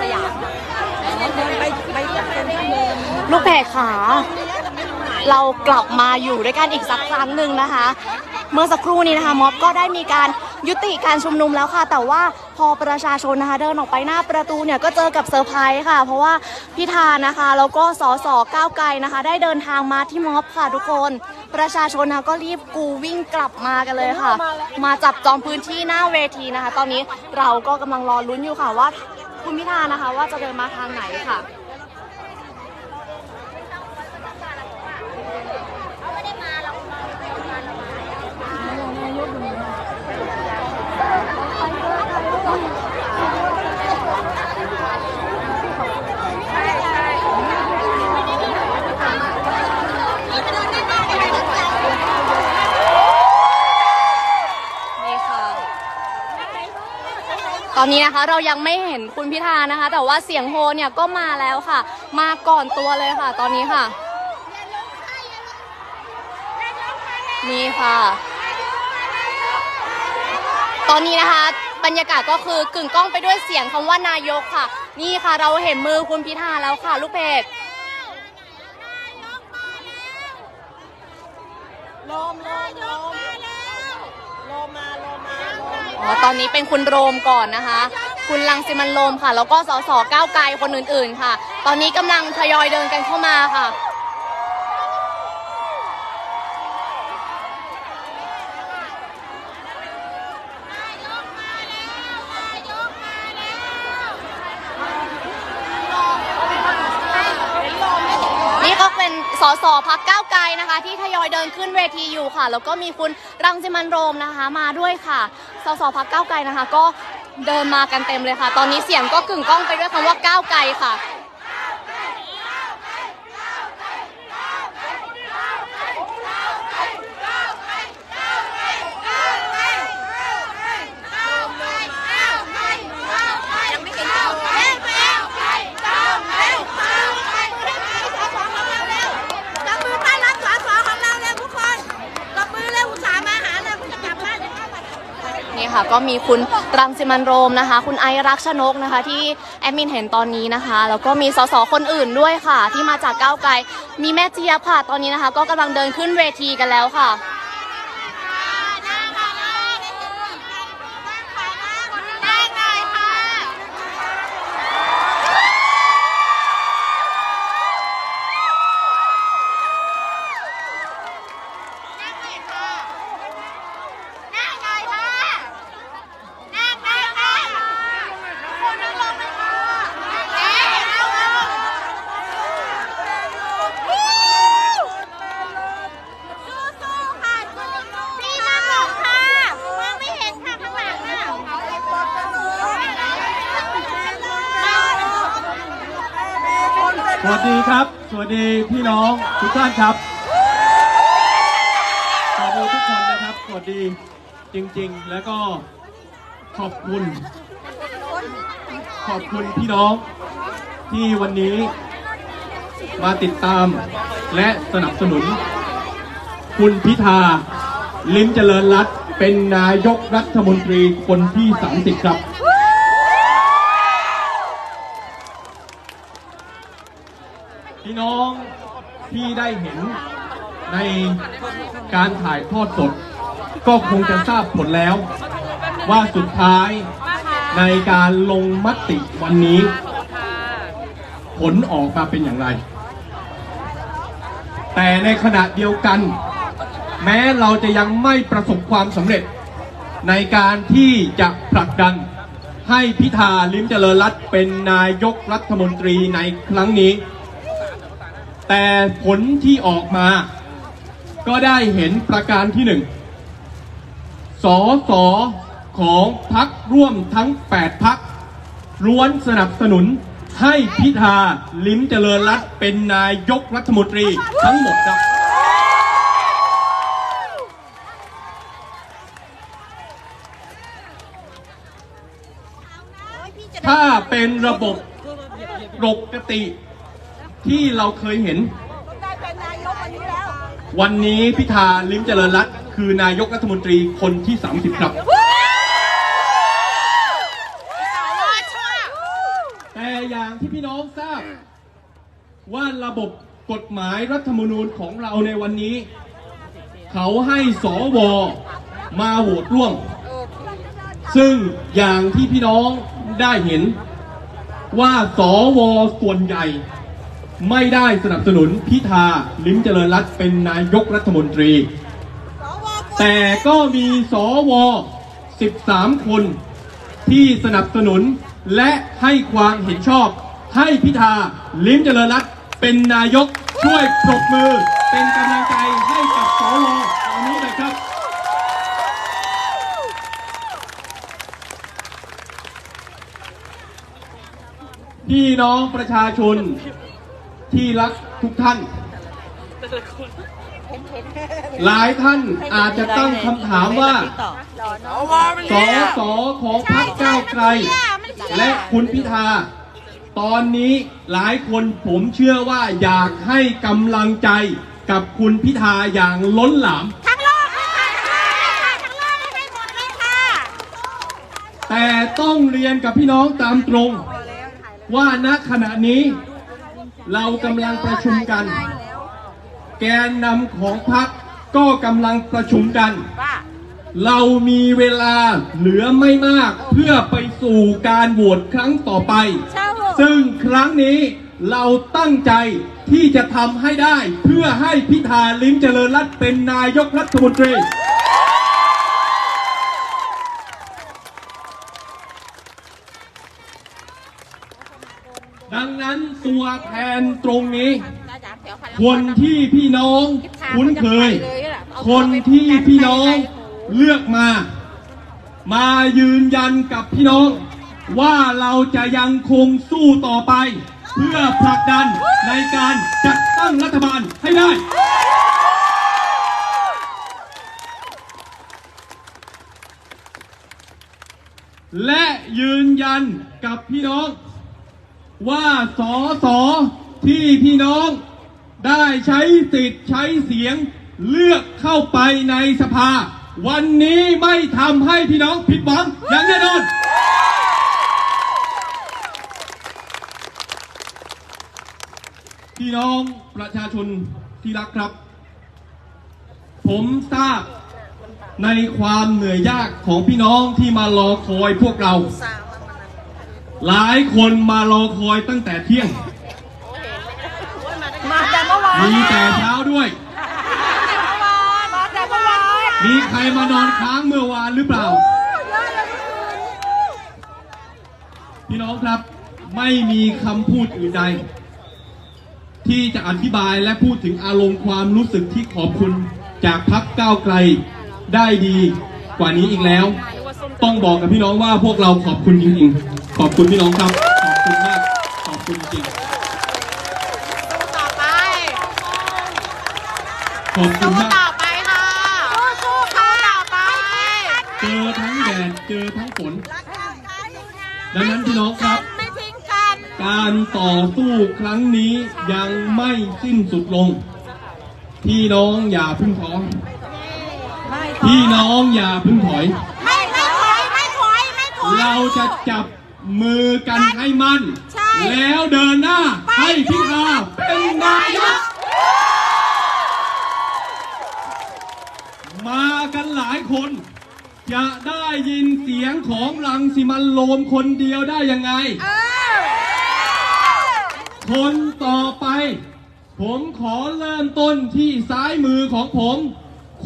สยามลูกแพรขา เรากลับมาอยู่ด้วยกันอีกสักครั้งหนึ่งนะคะ เมื่อสักครู่นี้นะคะม็อบก็ได้มีการยุติการชุมนุมแล้วค่ะ แต่ว่าพอประชาชนนะคะเดินออกไปหน้าประตูเนี่ยก็เจอกับเซอร์ไพรส์ค่ะ เพราะว่าพิธานะคะแล้วก็สสก้าวไกลนะคะ ได้เดินทางมาที่ม็อบค่ะทุกคน ประชาชนนะคะก็รีบกูวิ่งกลับมากันเลยค่ะ มาจับจองพื้นที่หน้าเวทีนะคะ ตอนนี้เราก็กำลังรอลุ้นอยู่ค่ะว่า คุณพิธานะคะว่าจะเดินมาทางไหนค่ะ นี่ค่ะ ต อนนี้นะคะเรายังไม่เห็นคุณพิธานะคะ แต่ว่าเสียงโฮเนี่ยก็มาแล้วค่ะ มาก่อนตัวเลยค่ะ ตอนนี้ค่ะ นี่ค่ะ ตอนนี้นะคะ บรรยากาศก็คือกึ่งกล้องไปด้วยเสียงคำว่านายกค่ะ นี่ค่ะเราเห็นมือคุณพิธาแล้วค่ะ ลูกเพจลมลมลมลมมาลมมาลม อ๋อตอนนี้เป็นคุณโรมก่อนนะคะ คุณลังสิมันโรมค่ะ แล้วก็สสก้าวไกลคนอื่นๆค่ะ ตอนนี้กำลังทยอยเดินกันเข้ามาค่ะนี่ก็เป็นสสพักก้าวไกลนะคะ ที่ทยอยเดินขึ้นเวทีอยู่ค่ะ แล้วก็มีคุณรังสิมันโรมนะคะ มาด้วยค่ะ สสพักก้าวไกลนะคะ ก็เดินมากันเต็มเลยค่ะ ตอนนี้เสียงก็กึ่งก้องไปด้วยคำว่าก้าวไกลค่ะ ยังไม่เห็นเร็วเร็วเร็วเร็วเร็วจับมือต้อนรับสสของเราเร็วทุกคนจับมือเร็วอุตส่าห์มาหาเราจะกลับบ้าน นี่ค่ะ ก็มีคุณรังสิมันโรมนะคะ คุณไอรักชนกนะคะ ที่แอดมินเห็นตอนนี้นะคะ แล้วก็มีสสคนอื่นด้วยค่ะ ที่มาจากก้าวไกล มีแม่เจี๊ยบค่ะ ตอนนี้นะคะ ก็กำลังเดินขึ้นเวทีกันแล้วค่ะ ได้ไงค่ะ นั่งเลยค่ะนั่งเลยค่ะนั่งเลยค่ะคุณนั่งลงเลยค่ะเอ๊ะนั่งลงสู้ๆค่ะสู้ๆพี่นั่งลงค่ะมองไม่เห็นค่ะข้างหลังน่ะ ส วัสดีครับ สวัสดีพี่น้องทุกท่านครับ สวัสดีทุกคนนะครับ สวัสดีจริง ๆ แล้วก็ขอบคุณ ขอบคุณพี่น้องที่วันนี้มาติดตามและสนับสนุน คุณพิธา ลิ้มเจริญรัตเป็นนายกรัฐมนตรีคนที่ 30 ครับ พี่น้อง ที่ได้เห็นในการถ่ายทอดสด ก็คงจะทราบผลแล้ว ว่าสุดท้ายในการลงมติวันนี้ ผลออกมาเป็นอย่างไร แต่ในขณะเดียวกัน แม้เราจะยังไม่ประสบความสำเร็จ ในการที่จะผลักดันให้พิธาลิ้มเจริญรัตน์เป็นนายกรัฐมนตรีในครั้งนี้ แต่ผลที่ออกมา ก็ได้เห็นประการที่หนึ่งสอสอของพักร่วมทั้ง 8 พักล้วนสนับสนุนให้พิธาลิ้มเจริญรัตน์เป็นนายกรัฐมนตรีทั้งหมดครับ ถ้าเป็นระบบปกติ ที่เราเคยเห็นวันนี้พิธาลิ้มเจริญรัตน์คือนายกรัฐมนตรีคนที่ 30 ครับแต่อย่างที่พี่น้องทราบ ว่าระบบกฎหมายรัฐธรรมนูญของเราในวันนี้ เขาให้สวมาโหวตร่วม ซึ่งอย่างที่พี่น้องได้เห็นว่าสวส่วนใหญ่ ไม่ได้สนับสนุนพิธาลิ้มเจริญรัตน์เป็นนายกรัฐมนตรี แต่ก็มีสว 13 คนที่สนับสนุนและให้ความเห็นชอบ ให้พิธาลิ้มเจริญรัตน์เป็นนายกช่วยปรบมือ เป็นกำลังใจให้กับสวตอนนี้เลยครับพี่น้องประชาชน ที่รักทุกท่าน หลายท่านอาจจะตั้งคำถามว่าสอสอของพรรคก้าวไกล และคุณพิธา ตอนนี้หลายคนผมเชื่อว่าอยากให้กำลังใจกับคุณพิธาอย่างล้นหลามทั้งโลกเลยค่ะทั้งโลกให้หมดเลยค่ะแต่ต้องเรียนกับพี่น้องตามตรง ว่าณขณะนี้ เรากำลังประชุมกัน แกนนำของพรรคก็กำลังประชุมกัน เรามีเวลาเหลือไม่มากเพื่อไปสู่การโหวตครั้งต่อไป ซึ่งครั้งนี้เราตั้งใจที่จะทำให้ได้เพื่อให้พิธาลิ้มเจริญรัตน์เป็นนายกรัฐมนตรี ดังนั้นตัวแทนตรงนี้ คนที่พี่น้องคุ้นเคย คนที่พี่น้องเลือกมา มายืนยันกับพี่น้อง ว่าเราจะยังคงสู้ต่อไป เพื่อผลักดันในการจัดตั้งรัฐบาลให้ได้และยืนยันกับพี่น้อง ว่าสอสอที่พี่น้องได้ใช้สิทธิ์ใช้เสียงเลือกเข้าไปในสภา วันนี้ไม่ทำให้พี่น้องผิดหวังอย่างแน่นอน พี่น้องประชาชนที่รักครับ ผมทราบในความเหนื่อยยากของพี่น้องที่มารอคอยพวกเรา หลายคนมารอคอยตั้งแต่เที่ยง มาแต่เมื่อวานมีแต่เช้าด้วย มาแต่เมื่อวานมีใครมานอนค้างเมื่อวานหรือเปล่า พี่น้องครับไม่มีคำพูดอื่นใด ที่จะอธิบายและพูดถึงอารมณ์ความรู้สึกที่ขอบคุณจากพักก้าวไกลได้ดีกว่านี้อีกแล้ว ต้องบอกกับพี่น้องว่าพวกเราขอบคุณจริงๆ ขอบคุณพี่น้องครับ ขอบคุณมาก ขอบคุณจริงต่อไป ขอบคุณสู้มาก ต่อไปค่ะสู้ค่ะต่อไปเจอทั้งแดด เจอทั้งฝน ดังนั้นพี่น้องครับ ไม่ทิ้งกัน การต่อสู้ครั้งนี้ยังไม่สิ้นสุดลง พี่น้องอย่าเพึ่งท้อพี่น้องอย่าเพึ่งถอย ไม่ไม่ถอยไม่ถอยไม่ถอยเราจะจับ มือกันให้มั่น ใช่แล้วเดินหน้าให้พิธาเป็นนายก มากันหลายคน จะได้ยินเสียงของรังสิมันโลมคนเดียวได้ยังไงคนต่อไป ผมขอเริ่มต้นที่ซ้ายมือของผม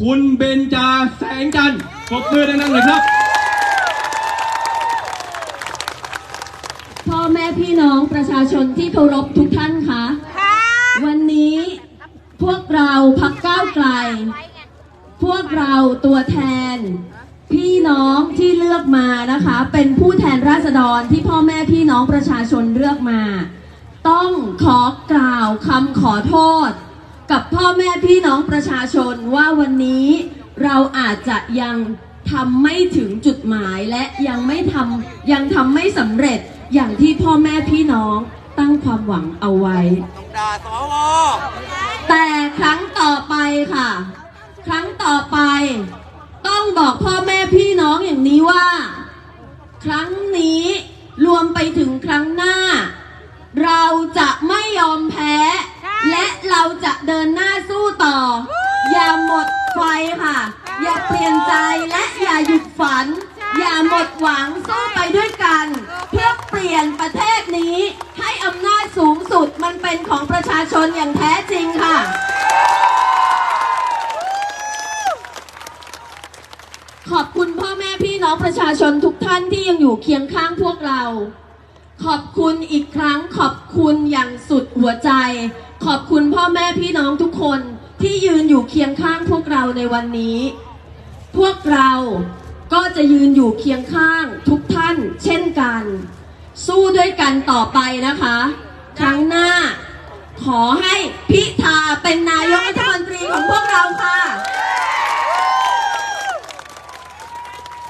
คุณเบนจาแสงจันทร์ปรบมือดังๆเลยครับ พ่อแม่พี่ น้องประชาชนที่เคารพทุกท่านคะค่ะวันนี้พวกเราพักก้าวไกล พวกเราตัวแทน พี่น้องที่เลือกมานะคะ เป็นผู้แทนราษฎรที่พ่อแม่พี่น้องประชาชนเลือกมา ต้องขอกล่าวคำขอโทษ กับพ่อแม่พี่น้องประชาชนว่าวันนี้เราอาจจะยังทำไม่ถึงจุดหมายและยังไม่ทำยังทำไม่สำเร็จ อย่างที่พ่อแม่พี่น้องตั้งความหวังเอาไว้ ด่าสวแต่ครั้งต่อไปค่ะ ครั้งต่อไป ต้องบอกพ่อแม่พี่น้องอย่างนี้ว่า ครั้งนี้รวมไปถึงครั้งหน้า เราจะไม่ยอมแพ้ และเราจะเดินหน้าสู้ต่อ อย่าหมดไฟค่ะ อย่าเปลี่ยนใจและอย่าหยุดฝัน อย่าหมดหวังสู้ไปด้วยกัน เพื่อเปลี่ยนประเทศนี้ ให้อำนาจสูงสุดมันเป็นของประชาชนอย่างแท้จริงค่ะ ขอบคุณพ่อแม่พี่น้องประชาชนทุกท่านที่ยังอยู่เคียงข้างพวกเรา ขอบคุณอีกครั้งขอบคุณอย่างสุดหัวใจ ขอบคุณพ่อแม่พี่น้องทุกคนที่ยืนอยู่เคียงข้างพวกเราในวันนี้ พวกเรา ก็จะยืนอยู่เคียงข้างทุกท่านเช่นกัน สู้ด้วยกันต่อไปนะคะ ครั้งหน้า ขอให้พิธาเป็นนายกรัฐมนตรีของพวกเราค่ะ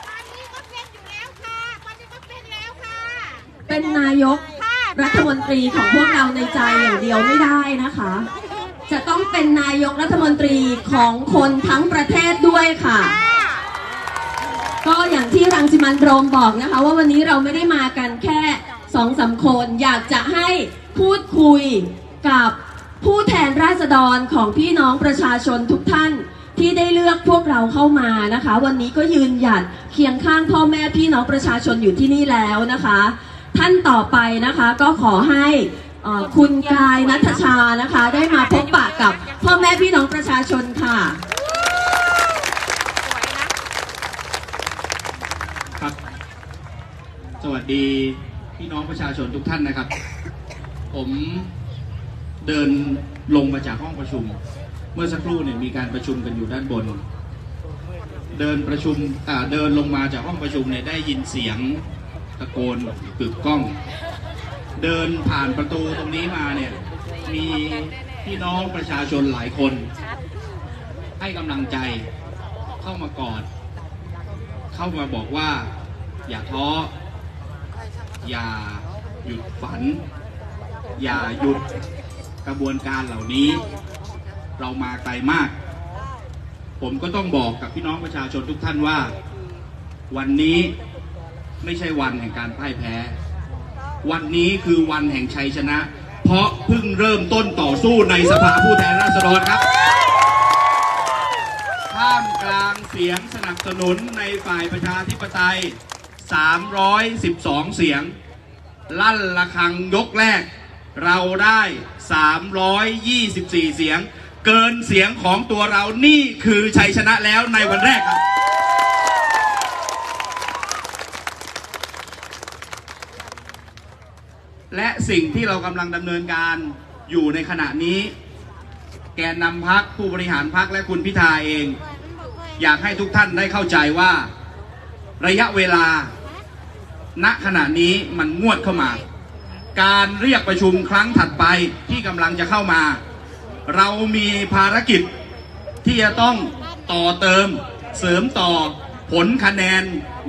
วันนี้ก็เป็นอยู่แล้วค่ะวันนี้ก็เป็นแล้วค่ะเป็นนายกค่ะรัฐมนตรีของพวกเราในใจอย่างเดียวไม่ได้นะคะ จะต้องเป็นนายกรัฐมนตรีของคนทั้งประเทศด้วยค่ะ ก็อย่างที่รังสิมันโรมบอกนะคะ ว่าวันนี้เราไม่ได้มากันแค่สองสามคน อยากจะให้พูดคุยกับผู้แทนราษฎรของพี่น้องประชาชนทุกท่านที่ได้เลือกพวกเราเข้ามานะคะ วันนี้ก็ยืนหยัดเคียงข้างพ่อแม่พี่น้องประชาชนอยู่ที่นี่แล้วนะคะ ท่านต่อไปนะคะก็ขอให้คุณกายนัทชานะคะ ได้มาพบปะกับพ่อแม่พี่น้องประชาชนค่ะ ครับ สวัสดีพี่น้องประชาชนทุกท่านนะครับ ผมเดินลงมาจากห้องประชุม เมื่อสักครู่เนี่ยมีการประชุมกันอยู่ด้านบน เดินประชุมอ่าเดินลงมาจากห้องประชุมเนี่ยได้ยินเสียงตะโกนกึกก้อง เดินผ่านประตูตรงนี้มาเนี่ยมีพี่น้องประชาชนหลายคน ให้กำลังใจเข้ามากอด เข้ามาบอกว่าอย่าท้อ อย่าหยุดฝัน อย่าหยุดกระบวนการเหล่านี้ เรามาไกลมาก ผมก็ต้องบอกกับพี่น้องประชาชนทุกท่านว่า วันนี้ไม่ใช่วันแห่งการพ่ายแพ้ วันนี้คือวันแห่งชัยชนะ เพราะเพิ่งเริ่มต้นต่อสู้ในสภาผู้แทนราษฎรครับท่ามกลางเสียงสนับสนุนในฝ่ายประชาธิปไตย 312 เสียง ลั่นระฆังยกแรก เราได้ 324 เสียง เกินเสียงของตัวเรานี่คือชัยชนะแล้วในวันแรกครับ และสิ่งที่เรากำลังดำเนินการอยู่ในขณะนี้ แกนนำพักผู้บริหารพักและคุณพิธาเอง อยากให้ทุกท่านได้เข้าใจว่าระยะเวลา ณขณะนี้มันงวดเข้ามา การเรียกประชุมครั้งถัดไปที่กำลังจะเข้ามา เรามีภารกิจที่จะต้องต่อเติมเสริมต่อผลคะแนน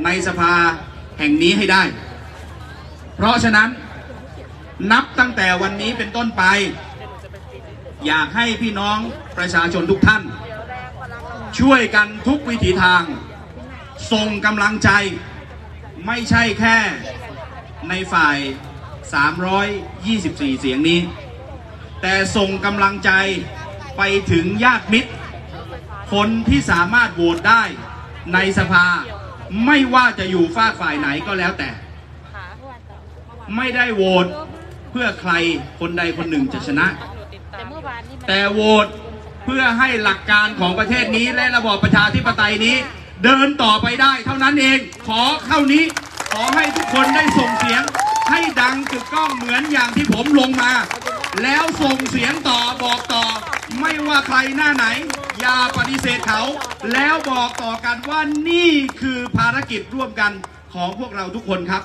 ในสภาแห่งนี้ให้ได้ เพราะฉะนั้นนับตั้งแต่วันนี้เป็นต้นไป อยากให้พี่น้องประชาชนทุกท่าน ช่วยกันทุกวิถีทาง ส่งกำลังใจ ไม่ใช่แค่ในฝ่าย 324 เสียงนี้ แต่ส่งกำลังใจไปถึงญาติมิตร คนที่สามารถโหวตได้ในสภา ไม่ว่าจะอยู่ฝากฝ่ายไหนก็แล้วแต่ ไม่ได้โหวตเพื่อใครคนใดคนหนึ่งจะชนะ แต่โหวตเพื่อให้หลักการของประเทศนี้และระบอบประชาธิปไตยนี้ เดินต่อไปได้เท่านั้นเองขอเท่านี้ อให้ทุกคนได้ส่งเสียงให้ดังกึกก้องเหมือนอย่างที่ผมลงมา แล้วส่งเสียงต่อบอกต่อ ไม่ว่าใครหน้าไหน อย่าปฏิเสธเขา แล้วบอกต่อกันว่านี่คือภารกิจร่วมกันของพวกเราทุกคนครับ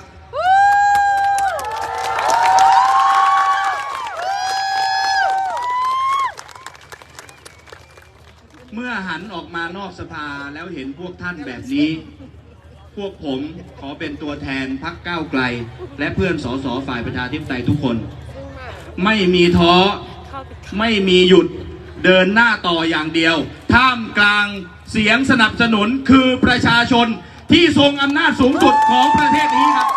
เมื่อหันออกมานอกสภาแล้วเห็นพวกท่านแบบนี้ พวกผมขอเป็นตัวแทนพักก้าวไกล และเพื่อนสสฝ่ายประชาธิปไตยทุกคน ไม่มีท้อ ไม่มีหยุดเดินหน้าต่ออย่างเดียว ท่ามกลางเสียงสนับสนุนคือประชาชนที่ทรงอำนาจสูงสุดของประเทศนี้ครับ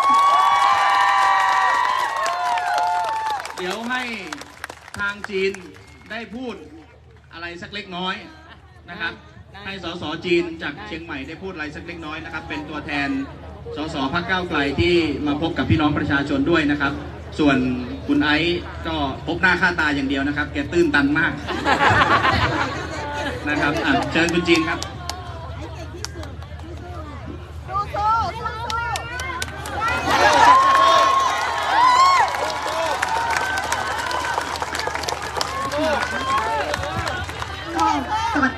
เดี๋ยวให้ทางจีนได้พูดอะไรสักเล็กน้อยนะครับ ให้สสจีนจากเชียงใหม่ได้พูดอะไรสักเล็กน้อยนะครับ เป็นตัวแทนสสพักก้าไกลที่มาพบกับพี่น้องประชาชนด้วยนะครับ ส่วนคุณไอซ์ก็พบหน้าค่าตาอย่างเดียวนะครับ แกตื้นตันมากนะครับเชิญคุณจีนครับ ก็ก่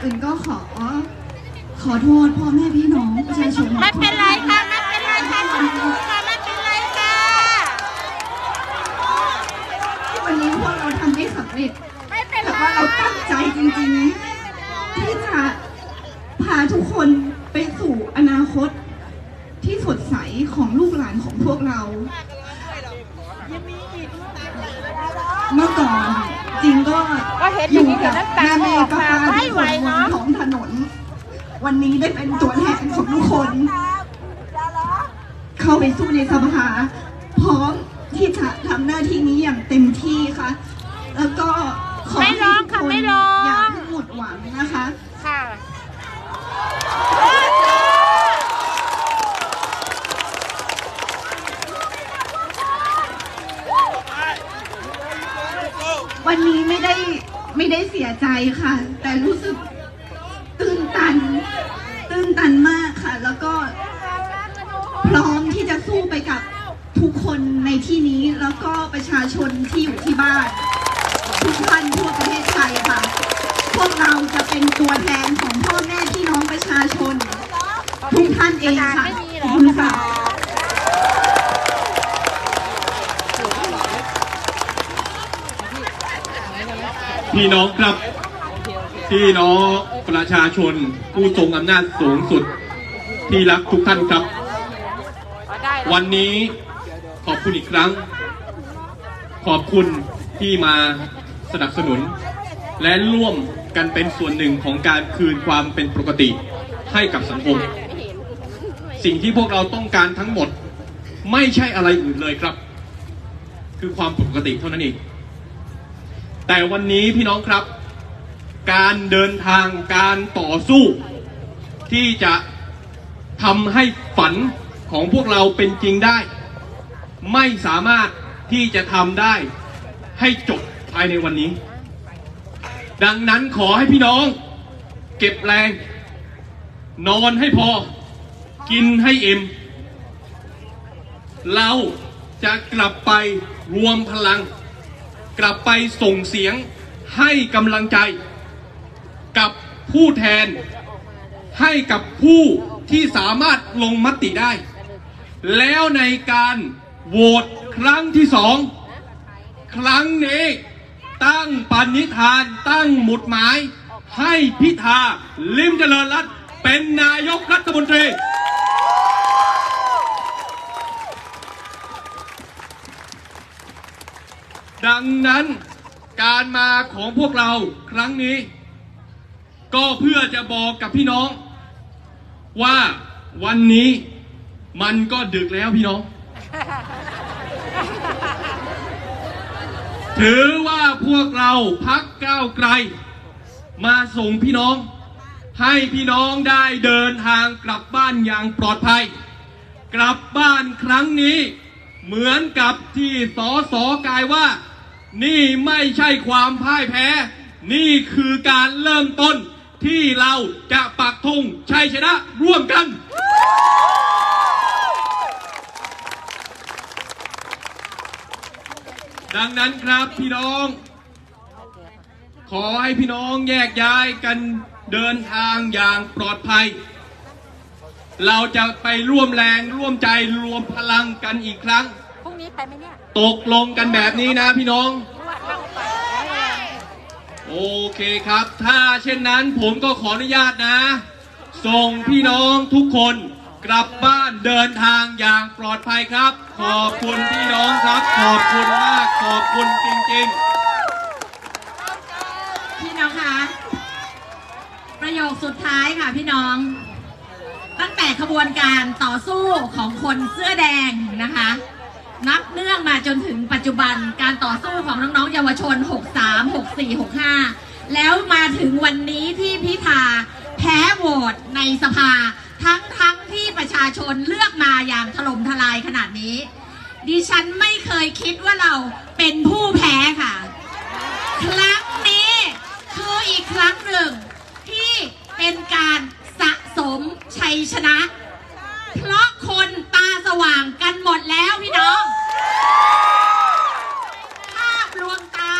อนอื่นก็ขอ ขอโทษพ่อแม่พี่น้องประชาชนไม่เป็นไรค่ะไม่เป็นไรค่ะขอบคุณค่ะไม่เป็นไรค่ะที่วันนี้พวกเราทำไม่สำเร็จไม่เป็นแต่ไรว่าเราตั้งใจจริงๆ ที่จะพาทุกคนไปสู่อนาคตที่สดใสของลูกหลานของพวกเรา เมื่อก่อนจริงก็ก็ เห็นออยู่ย่างนี้เดี๋กัยวบน้ำตาแม่อแม่อกก็มาพาไม่ทุกไหวคนบนเนาะท้องถนน วันนี้ได้เป็นตัวแทนของทุกคน เข้าไปสู้ในสภาพร้อมที่จะทำหน้าที่นี้อย่างเต็มที่ค่ะ แล้วก็ขอไม่ให้ร้องทุกค่ะคนไม่ร้องอย่าเพิ่งหมดหวังนะคะค่ะวันนี้ไม่ได้ ไม่ได้เสียใจค่ะ แต่รู้สึกตื้นตัน ตื้นตันมากค่ะ แล้วก็พร้อมที่จะสู้ไปกับทุกคนในที่นี้แล้วก็ประชาชนที่อยู่ที่บ้าน ทุกท่านทั่วประเทศไทยค่ะ พวกเราจะเป็นตัวแทนของพ่อแม่พี่น้องประชาชน ทุกท่านเองค่ะขอบคุณค่ะ พี่น้องครับ พี่น้องประชาชนผู้ทรงอำนาจสูงสุดที่รักทุกท่านครับ วันนี้ขอบคุณอีกครั้ง ขอบคุณที่มาสนับสนุน และร่วมกันเป็นส่วนหนึ่งของการคืนความเป็นปกติให้กับสังคม สิ่งที่พวกเราต้องการทั้งหมด ไม่ใช่อะไรอื่นเลยครับ คือความปกติเท่านั้นเอง แต่วันนี้พี่น้องครับ การเดินทางการต่อสู้ ที่จะทำให้ฝันของพวกเราเป็นจริงได้ ไม่สามารถที่จะทำได้ให้จบภายในวันนี้ ดังนั้นขอให้พี่น้อง เก็บแรง นอนให้พอ กินให้เอ็ม เราจะกลับไปรวมพลัง กลับไปส่งเสียงให้กำลังใจ กับผู้แทน ให้กับผู้ที่สามารถลงมติได้ แล้วในการโหวตครั้งที่สอง ครั้งนี้ตั้งปณิธานตั้งหมุดหมาย ให้พิธาลิมเจริญรัตน์เป็นนายกรัฐมนตรี ดังนั้นการมาของพวกเราครั้งนี้ ก็เพื่อจะบอกกับพี่น้อง ว่าวันนี้มันก็ดึกแล้วพี่น้อง ถือว่าพวกเราพักก้าวไกล มาส่งพี่น้อง ให้พี่น้องได้เดินทางกลับบ้านอย่างปลอดภัย กลับบ้านครั้งนี้ เหมือนกับที่สอสอกายว่า นี่ไม่ใช่ความพ่ายแพ้ นี่คือการเริ่มต้นที่เราจะปักธงชัยชนะร่วมกัน ดังนั้นครับพี่น้อง ขอให้พี่น้องแยกย้ายกันเดินทางอย่างปลอดภัย เราจะไปร่วมแรงร่วมใจรวมพลังกันอีกครั้ง ไปไหมเนี่ยตกลงกันแบบนี้นะพี่น้อง โอเคครับ ถ้าเช่นนั้นผมก็ขออนุญาตนะ ส่งพี่น้องทุกคนกลับบ้านเดินทางอย่างปลอดภัยครับ ขอบคุณพี่น้องครับ ขอบคุณมาก ขอบคุณจริงๆพี่น้องคะ ประโยคสุดท้ายค่ะพี่น้อง ตั้งแต่ขบวนการต่อสู้ของคนเสื้อแดงนะคะ นับเนื่องมาจนถึงปัจจุบันการต่อสู้ของน้องๆเยาวชน 63 64 65 แล้วมาถึงวันนี้ที่พิธาแพ้โหวตในสภา ทั้งทั้งที่ประชาชนเลือกมาอย่างถล่มทลายขนาดนี้ ดิฉันไม่เคยคิดว่าเราเป็นผู้แพ้ค่ะ ครั้งนี้คืออีกครั้งหนึ่ง ที่เป็นการสะสมชัยชนะ เพราะคน สว่างกันหมดแล้วพี่น้อง ภาพลวงตา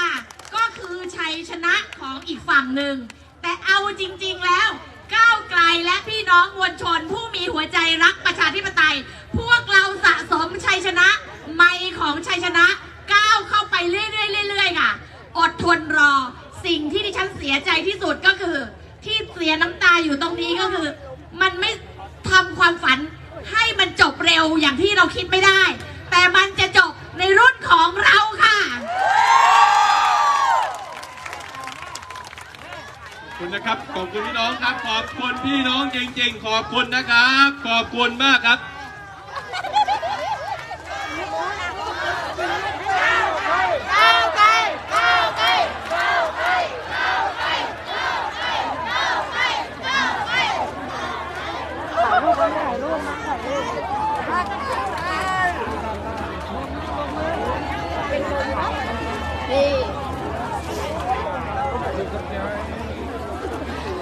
ก็คือชัยชนะของอีกฝั่งหนึ่ง แต่เอาจริง ๆแล้ว ก้าวไกลและพี่น้องมวลชนผู้มีหัวใจรักประชาธิปไตย พวกเราสะสมชัยชนะ ไม่ของชัยชนะก้าวเข้าไปเรื่อยๆเรื่อยๆค่ะ อดทนรอสิ่งที่ดิฉันเสียใจที่สุดก็คือ ที่เสียน้ำตาอยู่ตรงนี้ก็คือ มันไม่ทำความฝัน ให้มันจบเร็วอย่างที่เราคิดไม่ได้ แต่มันจะจบในรุ่นของเราค่ะ ขอบคุณนะครับ ขอบคุณพี่น้องครับ ขอบคุณพี่น้องจริงๆ ขอบคุณนะครับ ขอบคุณมากครับ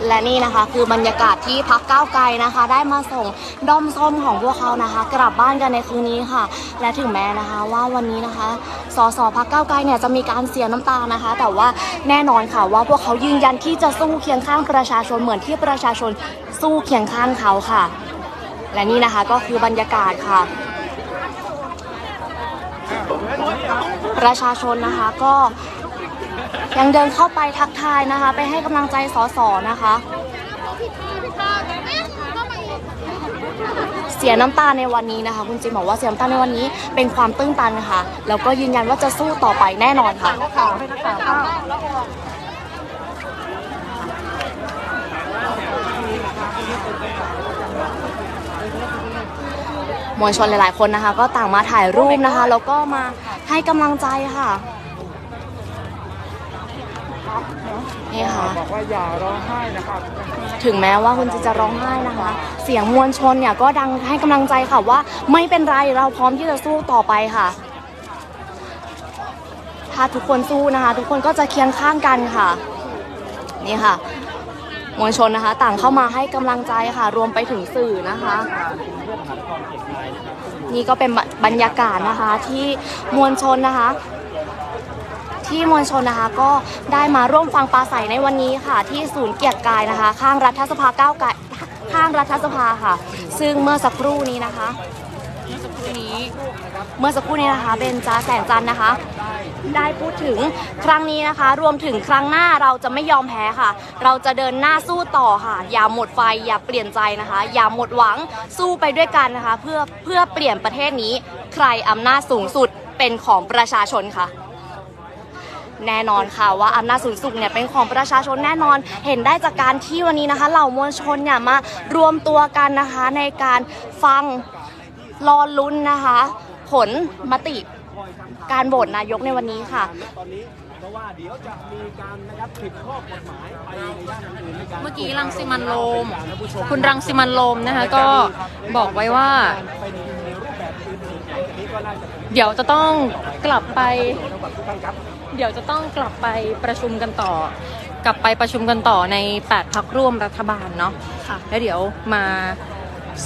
และ นี่นะคะ คือบรรยากาศที่พักก้าวไกลนะคะ ได้มาส่งด้อมส้มของพวกเขานะคะ กลับบ้านกันในคืนนี้ค่ะ และถึงแม้นะคะว่าวันนี้นะคะสสพักก้าวไกลเนี่ยจะมีการเสียน้ำตานะคะ แต่ว่าแน่นอนค่ะว่าพวกเขายืนยันที่จะสู้เคียงข้างประชาชนเหมือนที่ประชาชนสู้เคียงข้างเขาค่ะ และนี่นะคะก็คือบรรยากาศค่ะประชาชนนะคะก็ยังเดินเข้าไปทักทายนะคะ ไปให้กำลังใจสสนะคะ เสียน้ำตาในวันนี้นะคะ คุณจิมบอกว่าเสียน้ำตาในวันนี้เป็นความตื้นตันค่ะแล้วก็ยืนยันว่าจะสู้ต่อไปแน่นอนค่ะมวลชนหลาย ๆ คนนะคะ ก็ต่างมาถ่ายรูปนะคะ แล้วก็มาให้กำลังใจค่ะ นี่ค่ะ บอกว่าอย่าร้องไห้นะครับถึงแม้ว่าคุณจิจะร้องไห้นะคะ เสียงมวลชนเนี่ยก็ดังให้กำลังใจค่ะว่า ไม่เป็นไรเราพร้อมที่จะสู้ต่อไปค่ะ ถ้าทุกคนสู้นะคะ ทุกคนก็จะเคียงข้างกันค่ะ นี่ค่ะ มวลชนนะคะ ต่างเข้ามาให้กำลังใจค่ะ รวมไปถึงสื่อนะคะนี่ก็เป็นบรรยากาศนะคะที่มวลชนนะคะ ที่มวลชนนะคะ ก็ได้มาร่วมฟังปราศัยในวันนี้ค่ะ ที่ศูนย์เกียรติกายนะคะ ข้างรัฐสภาก้าวไกลข้างรัฐสภาค่ะ ซึ่งเมื่อสักครู่นี้นะคะเมื่อสักครู่นี้เมื่อสักครู่นี้นะคะเบนจาแสงจันทร์นะคะ ได้พูดถึงครั้งนี้นะคะ รวมถึงครั้งหน้าเราจะไม่ยอมแพ้ค่ะ เราจะเดินหน้าสู้ต่อค่ะ อย่าหมดไฟอย่าเปลี่ยนใจนะคะ อย่าหมดหวังสู้ไปด้วยกันนะคะ เพื่อเพื่อเปลี่ยนประเทศนี้ ใครอำนาจสูงสุดเป็นของประชาชนค่ะ แน่นอนค่ะว่าอำนาจสูงสุดเนี่ยเป็นของประชาชนแน่นอนเห็นได้จากการที่วันนี้นะคะเหล่ามวลชนเนี่ยมารวมตัวกันนะคะในการฟังรอลุ้นนะคะ ผลมติการโหวตนายกในวันนี้ค่ะเพราะว่าเดี๋ยวจะมีการนะครับผิดข้อกฎหมายไปในด้านอื่นในการเมื่อกี้รังสิมันโรมคุณรังสิมันโรมนะคะก็บอกไว้ว่า เดี๋ยวจะต้องกลับไป ทั้งหมดทุกท่านครับเดี๋ยวจะต้องกลับไปประชุมกันต่อ กลับไปประชุมกันต่อใน 8พักร่วมรัฐบาลเนาะค่ะแล้วเดี๋ยวมา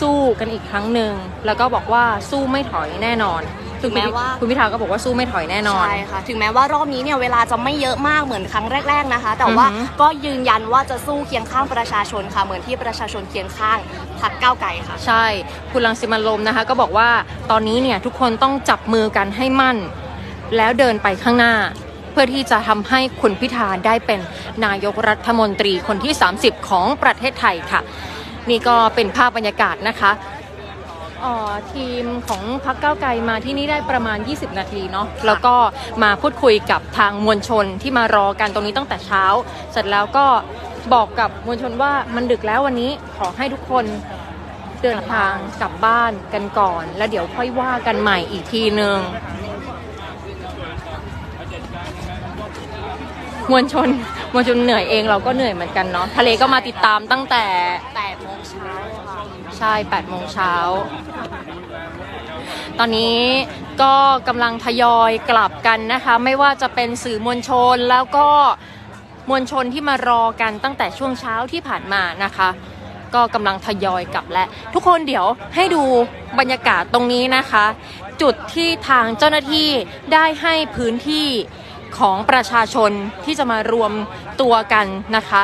สู้กันอีกครั้งหนึ่งแล้วก็บอกว่าสู้ไม่ถอยแน่นอนถึงแม้ว่าคุณพิธาก็บอกว่าสู้ไม่ถอยแน่นอนใช่ค่ะถึงแม้ว่ารอบนี้เนี่ยเวลาจะไม่เยอะมากเหมือนครั้งแรก ๆนะคะ แต่ว่าอือหือก็ยืนยันว่าจะสู้เคียงข้างประชาชนค่ะเหมือนที่ประชาชนเคียงข้างพรรคก้าวไกลค่ะ ใช่คุณรังสิมันต์โรมนะคะ ก็บอกว่าตอนนี้เนี่ยทุกคนต้องจับมือกันให้มั่น แล้วเดินไปข้างหน้า เพื่อที่จะทำให้คุณพิธาได้เป็นนายกรัฐมนตรีคนที่ 30 ของประเทศไทยค่ะ นี่ก็เป็นภาพบรรยากาศนะคะเอ่อทีมของพักเก้าวไกลมาที่นี่ได้ประมาณ 20 นาทีเนาะแล้วก็มาพูดคุยกับทางมวลชนที่มารอกันตรงนี้ตั้งแต่เช้า เสร็จแล้วก็บอกกับมวลชนว่ามันดึกแล้ววันนี้ขอให้ทุกคนเดินทางกลับบ้านกันก่อน แล้วเดี๋ยวค่อยว่ากันใหม่อีกทีหนึ่ง มวลชนมวลชนเหนื่อยเองเราก็เหนื่อยเหมือนกันเนาะทะเลก็มาติดตามตั้งแต่8โมงเช้าค่ะใช่8โมงเช้า ตอนนี้ก็กำลังทยอยกลับกันนะคะ ไม่ว่าจะเป็นสื่อมวลชนแล้วก็มวลชนที่มารอกันตั้งแต่ช่วงเช้าที่ผ่านมานะคะ ก็กำลังทยอยกลับและ ทุกคนเดี๋ยวให้ดูบรรยากาศตรงนี้นะคะ จุดที่ทางเจ้าหน้าที่ได้ให้พื้นที่ ของประชาชนที่จะมารวมตัวกันนะคะ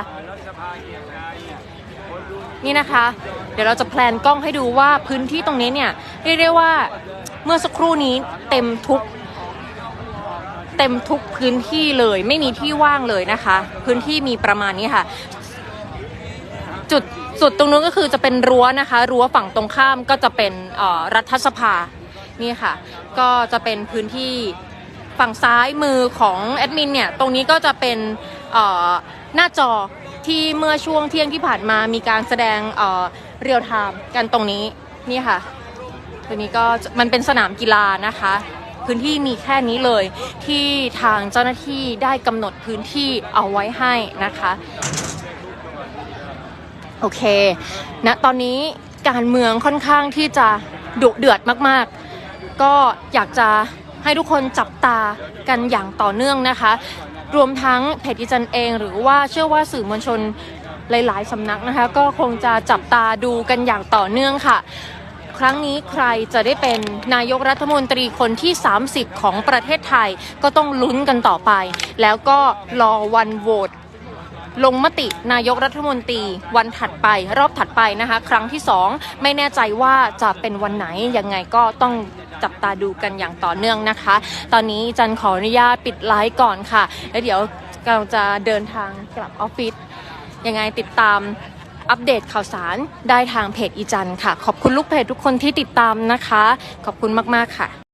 นี่นะคะ เดี๋ยวเราจะแพลนกล้องให้ดูว่าพื้นที่ตรงนี้เนี่ยเรียกได้ว่าเมื่อสักครู่นี้เต็มทุกเต็มทุกพื้นที่เลยไม่มีที่ว่างเลยนะคะ พื้นที่มีประมาณนี้ค่ะ จุดสุดตรงนู้นก็คือจะเป็นรั้วนะคะ รั้วฝั่งตรงข้ามก็จะเป็นรัฐสภานี่ค่ะ ก็จะเป็นพื้นที่ ฝั่งซ้ายมือของแอดมินเนี่ยตรงนี้ก็จะเป็นหน้าจอที่เมื่อช่วงเที่ยงที่ผ่านมามีการแสดงเรียลไทม์กันตรงนี้นี่ค่ะตัวนี้ก็มันเป็นสนามกีฬานะคะ พื้นที่มีแค่นี้เลยที่ทางเจ้าหน้าที่ได้กำหนดพื้นที่เอาไว้ให้นะคะโอเคณตอนนี้การเมืองค่อนข้างที่จะดุเดือดมาก ๆ ก็อยากจะ ให้ทุกคนจับตากันอย่างต่อเนื่องนะคะ รวมทั้งเพจดิจันเอง หรือว่าเชื่อว่าสื่อมวลชนหลาย ๆสำนักนะคะ ก็คงจะจับตาดูกันอย่างต่อเนื่องค่ะ ครั้งนี้ใครจะได้เป็นนายกรัฐมนตรีคนที่ 30 ของประเทศไทยก็ต้องลุ้นกันต่อไป แล้วก็รอวันโหวตลงมตินายกรัฐมนตรีวันถัดไป รอบถัดไปนะคะ ครั้งที่ 2 ไม่แน่ใจว่าจะเป็นวันไหนยังไงก็ต้อง จับตาดูกันอย่างต่อเนื่องนะคะ ตอนนี้จันขออนุญาตปิดไลฟ์ก่อนค่ะ แล้วเดี๋ยวกำลังจะเดินทางกลับออฟฟิศยังไงติดตามอัปเดตข่าวสารได้ทางเพจอีจันค่ะ ขอบคุณลูกเพจทุกคนที่ติดตามนะคะ ขอบคุณมาก ๆ ค่ะ